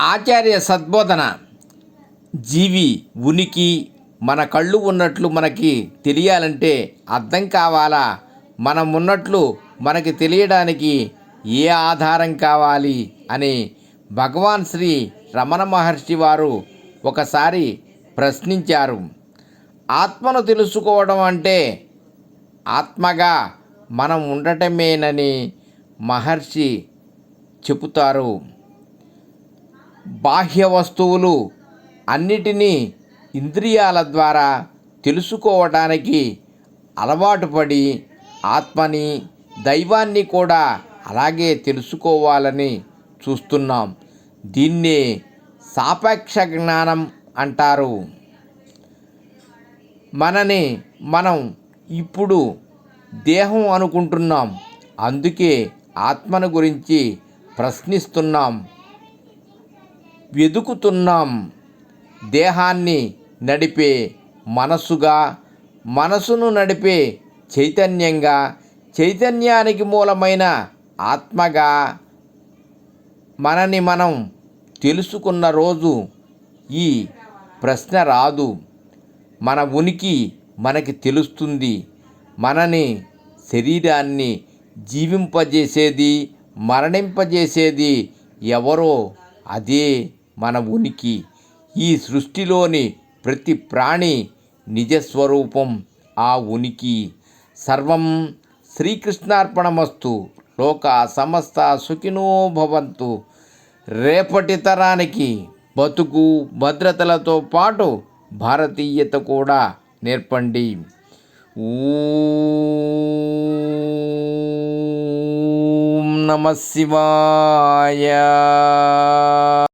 ఆచార్య సద్బోధన జీవి ఉనికి మన కళ్ళు ఉన్నట్లు మనకి తెలియాలంటే అర్థం కావాలా? మనం ఉన్నట్లు మనకి తెలియడానికి ఏ ఆధారం కావాలి? అని భగవాన్ శ్రీ రమణ మహర్షి వారు ఒకసారి ప్రశ్నించారు. ఆత్మను తెలుసుకోవడం అంటే ఆత్మగా మనం ఉండటమేనని మహర్షి చెబుతారు. బాహ్య వస్తువులు అన్నిటినీ ఇంద్రియాల ద్వారా తెలుసుకోవటానికి అలవాటు పడి ఆత్మని దైవాన్ని కూడా అలాగే తెలుసుకోవాలని చూస్తున్నాం. దీన్నే సాపేక్ష జ్ఞానం అంటారు. మనని మనం ఇప్పుడు దేహం అనుకుంటున్నాం. అందుకే ఆత్మను గురించి ప్రశ్నిస్తున్నాం. వెదుకుతున్నాం. దేహాన్ని నడిపే మనస్సుగా మనసును నడిపే చైతన్యంగా చైతన్యానికి మూలమైన ఆత్మగా మనని మనం తెలుసుకున్న రోజు ఈ ప్రశ్న రాదు. మన ఉనికి మనకి తెలుస్తుంది. మనని శరీరాన్ని జీవింపజేసేది మరణింపజేసేది ఎవరో అదే మన ఉనికి. ఈ సృష్టిలోని ప్రతి ప్రాణి నిజస్వరూపం ఆ ఉనికి. సర్వం శ్రీకృష్ణార్పణమస్తు. లోక సమస్త సుఖినో భవంతు. రేపటి తరానికి బతుకు భద్రతలతో పాటు భారతీయత కూడా నేర్పండి. ఊ നമ ശിവായ.